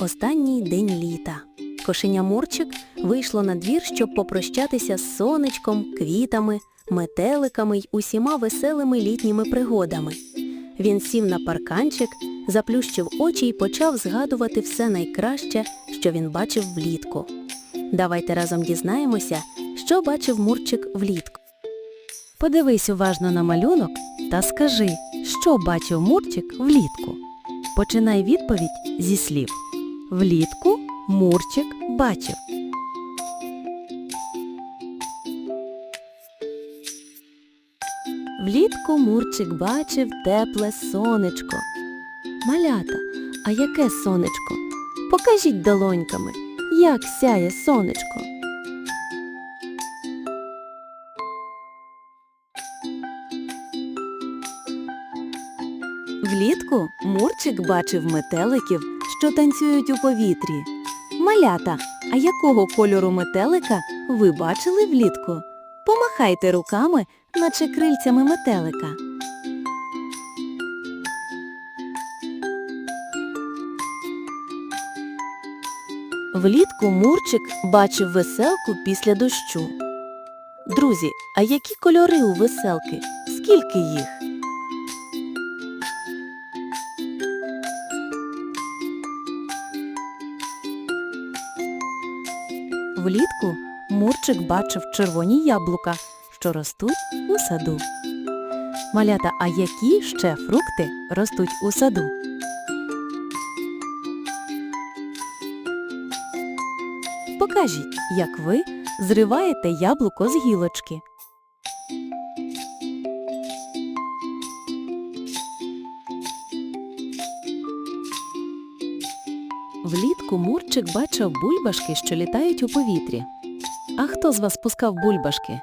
Останній день літа. Кошеня Мурчик вийшло на двір, щоб попрощатися з сонечком, квітами, метеликами й усіма веселими літніми пригодами. Він сів на парканчик, заплющив очі й почав згадувати все найкраще, що він бачив влітку. Давайте разом дізнаємося, що бачив Мурчик влітку. Подивись уважно на малюнок та скажи, що бачив Мурчик влітку. Починай відповідь зі слів. Влітку Мурчик бачив. Влітку Мурчик бачив тепле сонечко. Малята, а яке сонечко? Покажіть долоньками, як сяє сонечко. Влітку Мурчик бачив метеликів, що танцюють у повітрі. Малята, а якого кольору метелика ви бачили влітку? Помахайте руками, наче крильцями метелика. Влітку Мурчик бачив веселку після дощу. Друзі, а які кольори у веселки? Скільки їх? Влітку Мурчик бачив червоні яблука, що ростуть у саду. Малята, а які ще фрукти ростуть у саду? Покажіть, як ви зриваєте яблуко з гілочки. Влітку Мурчик бачив бульбашки, що літають у повітрі. А хто з вас пускав бульбашки?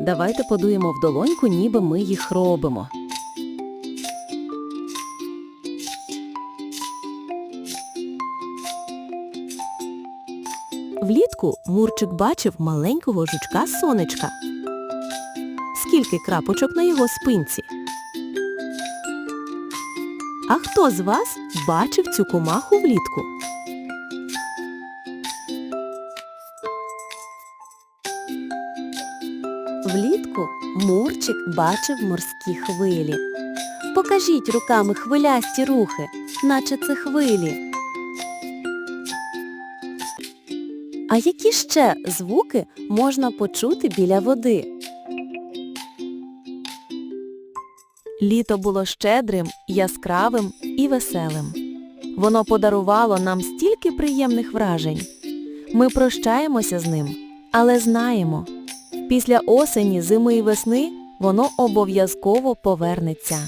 Давайте подуємо в долоньку, ніби ми їх робимо. Влітку Мурчик бачив маленького жучка сонечка. Скільки крапочок на його спинці? А хто з вас бачив цю комаху влітку? Влітку Мурчик бачив морські хвилі. Покажіть руками хвилясті рухи, наче це хвилі. А які ще звуки можна почути біля води? Літо було щедрим, яскравим і веселим. Воно подарувало нам стільки приємних вражень. Ми прощаємося з ним, але знаємо, після осені, зими і весни воно обов'язково повернеться.